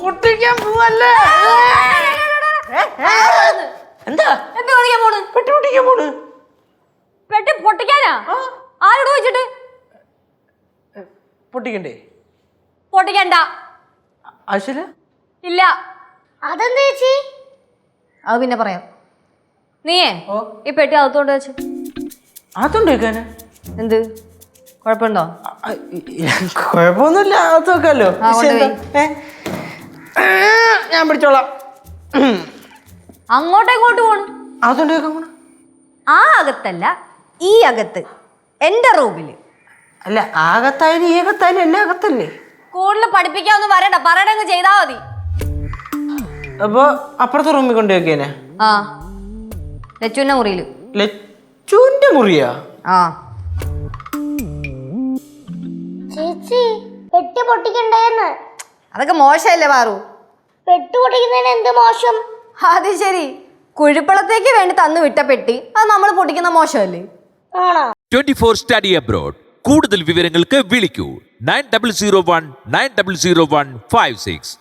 പൊട്ടിക്കാൻ പോവല്ലേ എന്താ എന്താ കളിക്കാൻ പോണ് പെട്ടി പൊട്ടിക്കാൻ പോണ് പെട്ടി പൊട്ടിക്കാനാ ആരോട് വെച്ചിട്ട് പൊട്ടിക്കണ്ടേ പൊട്ടിക്കണ്ട അശ്വല ഇല്ല അതെന്താ ചേച്ചി അത് പിന്നെ പറയാം നീയേ ഈ പെട്ടി അകത്തോണ്ട് വെച്ചു അകത്തോണ്ട് വെക്കാനാ എന്ത് കുഴപ്പമുണ്ടോ? കുഴപ്പമൊന്നുമില്ല അത് വെക്കാലോ ആ, കൊണ്ടുപോയി. ഏ? ഏ, ഞാൻ പിടിച്ചോളാം. അങ്ങോട്ടേക്കോട്ട് പോണു? അതുകൊണ്ട് ആ അകത്തല്ല ഈ അകത്ത് എന്റെ റൂമിൽ. അല്ല ആകത്തായാലും ഈ അകത്തായാലും എല്ലാ അകത്തല്ലേ. കൂടുതൽ പഠിപ്പിക്കാനൊന്നും വരണ്ട പറയണങ്ങ് ചെയ്താ മതി. അപ്പൊ അപ്പുറത്തെ റൂമിൽ കൊണ്ട് വെക്കേനെ? ആ. ലച്ചുവിന്റെ മുറിയിൽ. ലച്ചുവിന്റെ മുറിയാ? ആ. ചേച്ചി പെട്ടി പൊട്ടിക്കണ്ടേന്ന്. അതൊക്കെ മോശമല്ലേ പാറു പെട്ടി പൊട്ടിക്കുന്നതിന് എന്ത് മോശം? അത് ശരി കുഴിപ്പളത്തേക്ക് വേണ്ടി തന്നു വിട്ട പെട്ടി അത് നമ്മൾ പൊട്ടിക്കുന്ന മോശമല്ലേ? ആണോ? Twenty four study abroad. കൂടുതൽ വിവരങ്ങൾക്ക് വിളിക്കൂ. Nine double zero one nine double zero one five six.